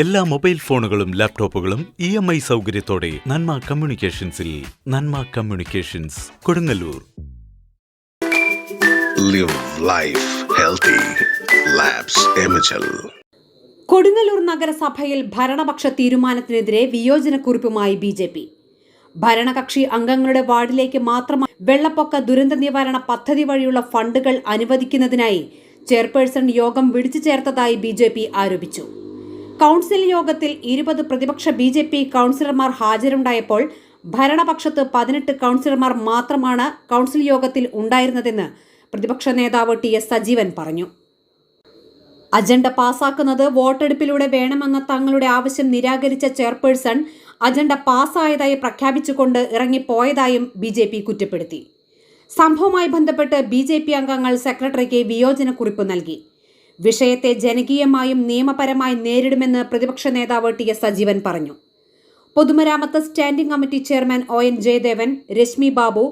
എല്ലാ മൊബൈൽ ഫോണുകളും ലാപ്ടോപ്പുകളും ഇ എം ഐ സൗകര്യത്തോടെ Nanma കമ്മ്യൂണിക്കേഷൻസിൽ Nanma communications Kodungallur. Live life healthy. Kodungallur നഗരസഭയിൽ ഭരണപക്ഷ തീരുമാനത്തിനെതിരെ വിയോജനക്കുറിപ്പുമായി ബി ജെ പി. ഭരണകക്ഷി അംഗങ്ങളുടെ വാർഡിലേക്ക് മാത്രമായി വെള്ളപ്പൊക്ക ദുരന്ത നിവാരണ പദ്ധതി വഴിയുള്ള ഫണ്ടുകൾ അനുവദിക്കുന്നതിനായി ചെയർപേഴ്സൺ യോഗം വിളിച്ചു ചേർത്തതായി ബി ജെ പി ആരോപിച്ചു. കൗൺസിൽ യോഗത്തിൽ ഇരുപത് പ്രതിപക്ഷ ബി ജെ പി കൗൺസിലർമാർ ഹാജരുണ്ടായപ്പോൾ ഭരണപക്ഷത്ത് പതിനെട്ട് കൗൺസിലർമാർ മാത്രമാണ് കൗൺസിൽ യോഗത്തിൽ ഉണ്ടായിരുന്നതെന്ന് പ്രതിപക്ഷ നേതാവ് ടി എസ് സജീവൻ പറഞ്ഞു. അജണ്ട പാസാക്കുന്നത് വോട്ടെടുപ്പിലൂടെ വേണമെന്ന തങ്ങളുടെ ആവശ്യം നിരാകരിച്ച ചെയർപേഴ്സൺ അജണ്ട പാസ്സായതായി പ്രഖ്യാപിച്ചുകൊണ്ട് ഇറങ്ങിപ്പോയതായും ബി ജെ പി കുറ്റപ്പെടുത്തി. സംഭവവുമായി ബന്ധപ്പെട്ട് ബി ജെ പി അംഗങ്ങൾ സെക്രട്ടറിക്ക് വിയോജനക്കുറിപ്പ് നൽകി. വിഷയത്തെ ജനകീയമായും നിയമപരമായും നേരിടുമെന്ന് പ്രതിപക്ഷ നേതാവ് ടി എസ് സജീവൻ പറഞ്ഞു. പൊതുമരാമത്ത് standing committee chairman O N Jayadevan Rashmi Babu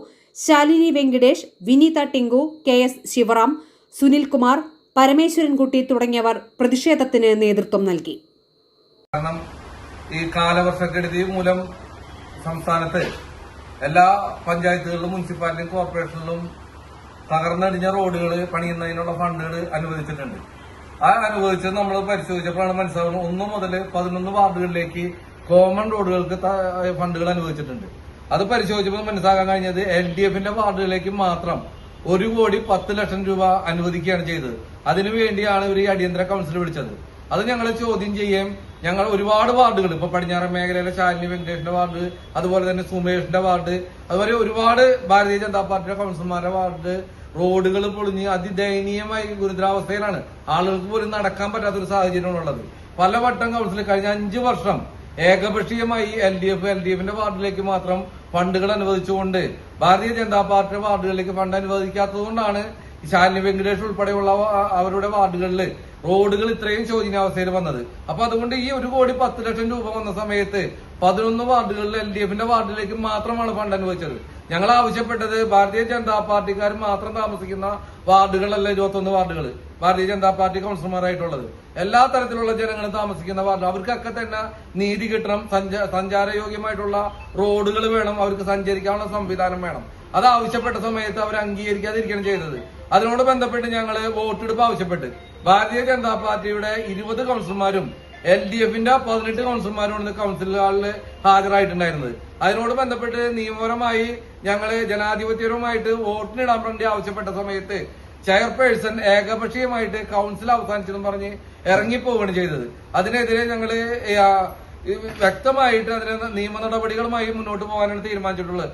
Shalini Venkitesh Vineetha Tinku K S Sivaram Sunilkumar Parameswarankutty തുടങ്ങിയവർ പ്രതിഷേധത്തിന് നേതൃത്വം നൽകി. കാരണം ഈ കാലവർഷക്കെടുതി മൂലം സംസ്ഥാനത്ത് എല്ലാ പഞ്ചായത്തുകളിലും മുനിസിപ്പാലിറ്റിയും കോർപ്പറേഷനിലും തകർന്നടിഞ്ഞ റോഡുകൾ പണിയുന്നതിനുള്ള ഫണ്ടുകൾ അനുവദിച്ചിട്ടുണ്ട്. ആ അനുഭവിച്ചത് നമ്മൾ പരിശോധിച്ചപ്പോഴാണ് മനസ്സിലാവുന്നത്. ഒന്ന് മുതൽ പതിനൊന്ന് വാർഡുകളിലേക്ക് കോമൺ റോഡുകൾക്ക് ഫണ്ടുകൾ അനുവദിച്ചിട്ടുണ്ട്. അത് പരിശോധിച്ചപ്പോൾ മനസ്സിലാക്കാൻ കഴിഞ്ഞത് എൽ ഡി എഫിന്റെ വാർഡുകളിലേക്ക് മാത്രം ഒരു കോടി പത്ത് ലക്ഷം രൂപ അനുവദിക്കുകയാണ് ചെയ്തത്. അതിനുവേണ്ടിയാണ് ഇവർ ഈ അടിയന്തര കൗൺസിൽ വിളിച്ചത്. അത് ഞങ്ങൾ ചോദ്യം ചെയ്യുകയും ഞങ്ങൾ ഒരുപാട് വാർഡുകൾ ഇപ്പൊ പടിഞ്ഞാറൻ മേഖലയിലെ ശാലിനി വെങ്കടേഷിന്റെ വാർഡ് അതുപോലെ തന്നെ സുമേഷിന്റെ വാർഡ് അതുപോലെ ഒരുപാട് ഭാരതീയ ജനതാ പാർട്ടിയുടെ കൗൺസിലർമാരുടെ വാർഡ് റോഡുകൾ പൊളിഞ്ഞ് അതിദയനീയമായി ഗുരുതരാവസ്ഥയിലാണ്. ആളുകൾക്ക് പോലും നടക്കാൻ പറ്റാത്തൊരു സാഹചര്യമാണ് ഉള്ളത് പല വട്ടം കൗൺസിൽ കഴിഞ്ഞ അഞ്ചു വർഷം ഏകപക്ഷീയമായി L D F L D എഫിന്റെ വാർഡിലേക്ക് മാത്രം ഫണ്ടുകൾ അനുവദിച്ചുകൊണ്ട് ഭാരതീയ ജനതാ പാർട്ടിയുടെ വാർഡുകളിലേക്ക് ഫണ്ട് അനുവദിക്കാത്തതുകൊണ്ടാണ് ശാലിനി വെങ്കടേഷ് ഉൾപ്പെടെയുള്ള അവരുടെ വാർഡുകളിൽ റോഡുകൾ ഇത്രയും ശോചനീയാവസ്ഥയിൽ വന്നത്. അപ്പൊ അതുകൊണ്ട് ഈ ഒരു കോടി പത്ത് ലക്ഷം രൂപ വന്ന സമയത്ത് പതിനൊന്ന് വാർഡുകളിൽ എൽ ഡി എഫിന്റെ വാർഡിലേക്ക് മാത്രമാണ് ഫണ്ട് അനുവദിച്ചത്. ഞങ്ങൾ ആവശ്യപ്പെട്ടത് ഭാരതീയ ജനതാ പാർട്ടിക്കാർ മാത്രം താമസിക്കുന്ന വാർഡുകളല്ല ഇരുപത്തൊന്ന് വാർഡുകൾ ഭാരതീയ ജനതാ പാർട്ടി കൗൺസിലർമാരായിട്ടുള്ളത്. എല്ലാ തരത്തിലുള്ള ജനങ്ങളും താമസിക്കുന്ന വാർഡ്. അവർക്കൊക്കെ തന്നെ നീതി കിട്ടണം സഞ്ചാര സഞ്ചാരയോഗ്യമായിട്ടുള്ള റോഡുകൾ വേണം അവർക്ക് സഞ്ചരിക്കാനുള്ള സംവിധാനം വേണം. അത് ആവശ്യപ്പെട്ട സമയത്ത് അവർ അംഗീകരിക്കാതിരിക്കുകയാണ് ചെയ്തത്. അതിനോട് ബന്ധപ്പെട്ട് ഞങ്ങൾ വോട്ടെടുപ്പ് ആവശ്യപ്പെട്ട്. ഭാരതീയ ജനതാ പാർട്ടിയുടെ ഇരുപത് കൗൺസിലർമാരും എൽ ഡി എഫിന്റെ പതിനെട്ട് കൗൺസിലർമാരും ഇന്ന് കൗൺസിൽ ഹാളിൽ ഹാജരായിട്ടുണ്ടായിരുന്നത്. അതിനോട് ബന്ധപ്പെട്ട് നിയമപരമായി ഞങ്ങൾ ജനാധിപത്യപരമായിട്ട് വോട്ടിനിടാൻ വേണ്ടി ആവശ്യപ്പെട്ട സമയത്ത് ചെയർപേഴ്സൺ ഏകപക്ഷീയമായിട്ട് കൗൺസിൽ അവസാനിച്ചെന്ന് പറഞ്ഞ് ഇറങ്ങിപ്പോവുകയാണ് ചെയ്തത്. അതിനെതിരെ ഞങ്ങൾ വ്യക്തമായിട്ട് അതിന് നിയമ നടപടികളുമായി മുന്നോട്ട് പോകാനാണ് തീരുമാനിച്ചിട്ടുള്ളത്.